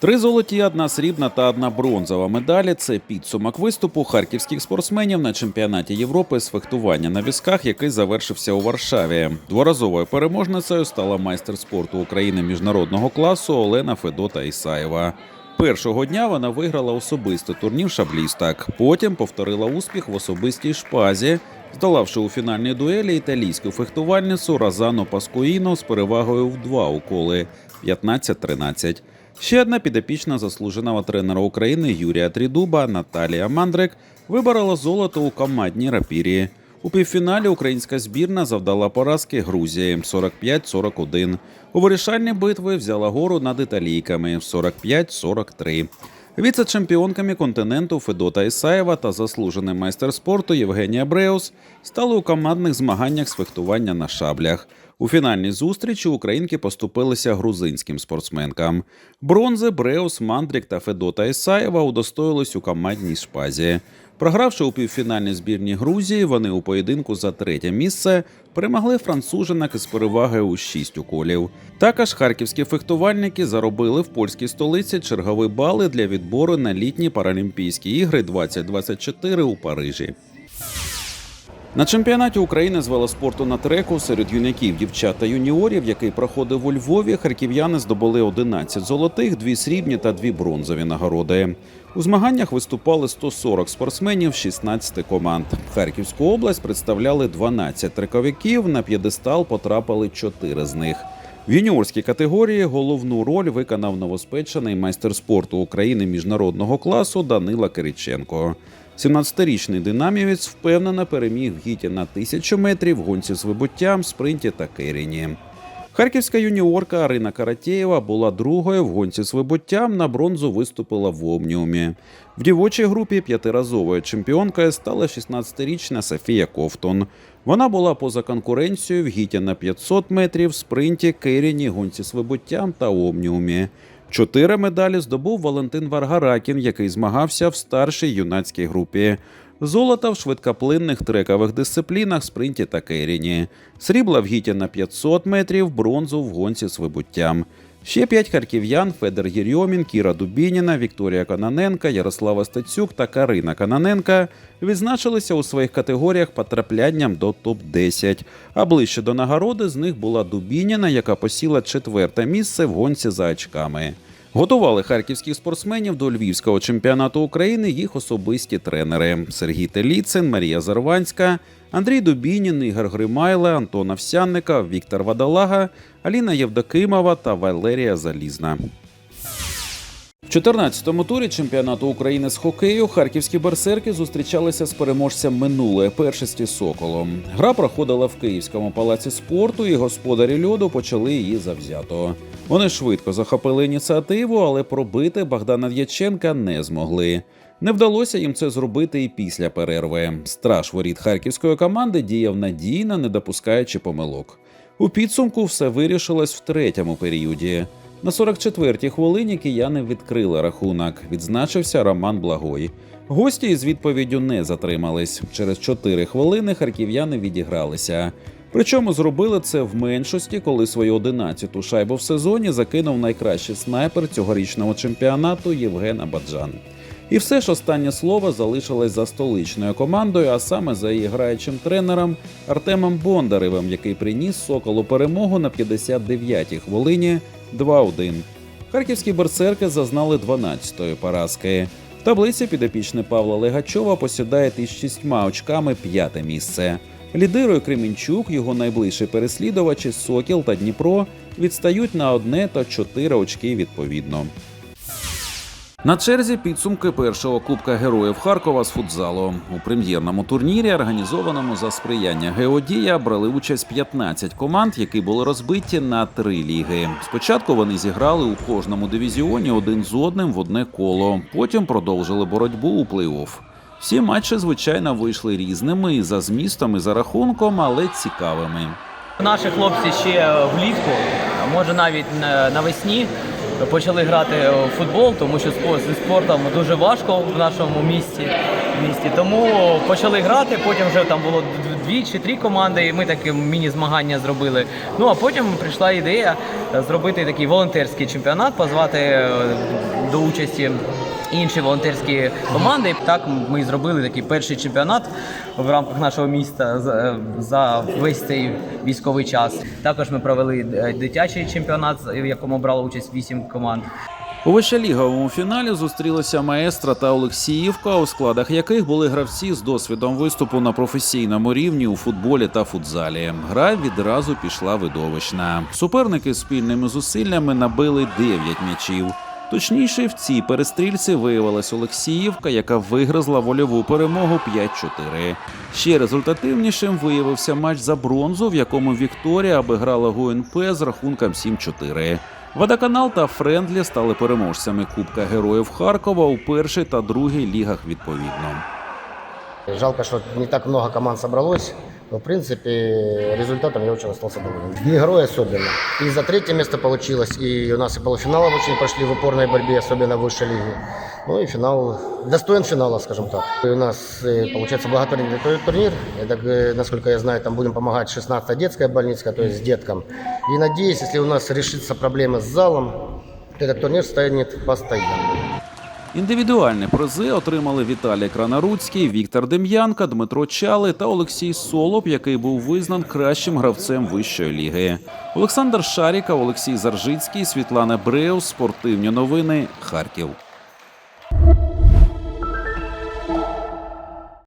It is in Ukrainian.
Три золоті, одна срібна та одна бронзова медалі це підсумок виступу харківських спортсменів на чемпіонаті Європи з фехтування на візках, який завершився у Варшаві. Дворазовою переможницею стала майстер спорту України міжнародного класу Олена Федота Ісаєва. Першого дня вона виграла особисто турнір шаблісток. Потім повторила успіх в особистій шпазі, здолавши у фінальній дуелі італійську фехтувальницю Розану Паскуїно з перевагою в два уколи 15-13. Ще одна підопічна заслуженого тренера України Юрія Трідуба Наталія Мандрик виборола золото у командній рапірі. У півфіналі українська збірна завдала поразки Грузії 45-41. У вирішальні битви взяла гору над італійками 45-43. Віце-чемпіонками континенту Федота Ісаєва та заслужений майстер спорту Євгенія Бреус стали у командних змаганнях з фехтування на шаблях. У фінальній зустрічі українки поступилися грузинським спортсменкам. Бронзи Бреус, Мандрік та Федота Ісаєва удостоїлись у командній шпазі. Програвши у півфінальній збірні Грузії, вони у поєдинку за третє місце перемогли францужинок із перевагою у шість уколів. Також харківські фехтувальники заробили в польській столиці чергові бали для відбору на літні Паралімпійські ігри 2024 у Парижі. На чемпіонаті України з велоспорту на треку серед юнаків, дівчат та юніорів, який проходив у Львові, харків'яни здобули 11 золотих, 2 срібні та 2 бронзові нагороди. У змаганнях виступали 140 спортсменів з 16 команд. Харківську область представляли 12 трековиків. На п'єдестал потрапили 4 з них. В юніорській категорії головну роль виконав новоспечений майстер спорту України міжнародного класу Данила Кириченко. 17-річний динамівець впевнено переміг в гіті на тисячу метрів, гонці з вибуттям, спринті та керіні. Харківська юніорка Арина Каратєєва була другою в гонці з вибуттям. На бронзу виступила в Омніумі. В дівочій групі п'ятиразовою чемпіонкою стала 16-річна Софія Ковтон. Вона була поза конкуренцією в гіті на 500 метрів, спринті, керіні, гонці з вибуттям та Омніумі. Чотири медалі здобув Валентин Варгаракін, який змагався в старшій юнацькій групі. Золото в швидкоплинних трекових дисциплінах, спринті та керіні. Срібла в гіті на 500 метрів, бронзу в гонці з вибуттям. Ще п'ять харків'ян Федор Єрьомін, Кіра Дубініна, Вікторія Кананенка, Ярослава Стецюк та Карина Кананенка відзначилися у своїх категоріях потраплянням до топ-10. А ближче до нагороди з них була Дубініна, яка посіла четверте місце в гонці за очками. Готували харківських спортсменів до львівського чемпіонату України їх особисті тренери Сергій Теліцин, Марія Зарванська, Андрій Дубінін, Ігор Гримайле, Антон Овсянника, Віктор Вадалага, Аліна Євдокимова та Валерія Залізна. В 14-му турі чемпіонату України з хокею харківські берсерки зустрічалися з переможцем минулої першості Соколом. Гра проходила в Київському палаці спорту, і господарі льоду почали її завзято. Вони швидко захопили ініціативу, але пробити Богдана Дяченка не змогли. Не вдалося їм це зробити і після перерви. Страж воріт харківської команди діяв надійно, не допускаючи помилок. У підсумку все вирішилось в третьому періоді. На 44-й хвилині кияни відкрили рахунок. Відзначився Роман Благой. Гості із відповіддю не затримались. Через 4 хвилини харків'яни відігралися. Причому зробили це в меншості, коли свою 11-ту шайбу в сезоні закинув найкращий снайпер цьогорічного чемпіонату Євген Абаджан. І все ж останнє слово залишилось за столичною командою, а саме за її граючим тренером Артемом Бондаревим, який приніс Соколу перемогу на 59-й хвилині 2-1. Харківські берсерки зазнали 12-ї поразки. В таблиці підопічне Павла Легачова посідає із шістьма очками п'яте місце. Лідирує Кремінчук, його найближчі переслідувачі Сокіл та Дніпро відстають на одне та чотири очки відповідно. На черзі підсумки першого Кубка Героїв Харкова з футзалу. У прем'єрному турнірі, організованому за сприяння Геодія, брали участь 15 команд, які були розбиті на три ліги. Спочатку вони зіграли у кожному дивізіоні один з одним в одне коло. Потім продовжили боротьбу у плей-офф. Всі матчі, звичайно, вийшли різними і за змістом, і за рахунком, але цікавими. Наші хлопці ще влітку, може навіть на- навесні, почали грати в футбол, тому що зі спортом дуже важко в нашому місті. місті. Тому почали грати. Потім вже там було дві чи три команди, і ми таке міні-змагання зробили. Ну а потім прийшла ідея е, зробити такий волонтерський чемпіонат, позвати е, до участі. Інші волонтерські команди. Так ми зробили такий перший чемпіонат в рамках нашого міста за, весь цей військовий час. Також ми провели е, дитячий чемпіонат, в якому брало участь вісім команд. У вищеліговому фіналі зустрілися маестра та Олексіївка, у складах яких були гравці з досвідом виступу на професійному рівні у футболі та футзалі. Гра відразу пішла видовищна. Суперники спільними зусиллями набили 9 м'ячів. Точніше, в цій перестрільці виявилась Олексіївка, яка вигризла вольову перемогу 5-4. Ще результативнішим виявився матч за бронзу, в якому Вікторія обіграла ГУНП з рахунком 7-4. Водоканал та Френдлі стали переможцями Кубка Героїв Харкова у першій та другій лігах відповідно. Жалко, что не так много команд собралось, но в принципе результатом я очень остался доволен. Дни героя особенно. И за третье место получилось, и у нас и полуфиналов очень прошли в упорной борьбе, особенно в высшей лиге. Ну и финал, достоин финала, скажем так. И у нас э, получается благотворительный тур- турнир. Это, насколько я знаю, там будем помогать 16 детская больница, то есть деткам. И надеюсь, если у нас решится проблема с залом, то этот турнир станет постоянным. Індивідуальні призи отримали Віталій Кранаруцький, Віктор Дем'янка, Дмитро Чали та Олексій Солоп, який був визнан кращим гравцем вищої ліги. Олександр Шаріков, Олексій Заржицький, Світлана Бреус, спортивні новини, Харків.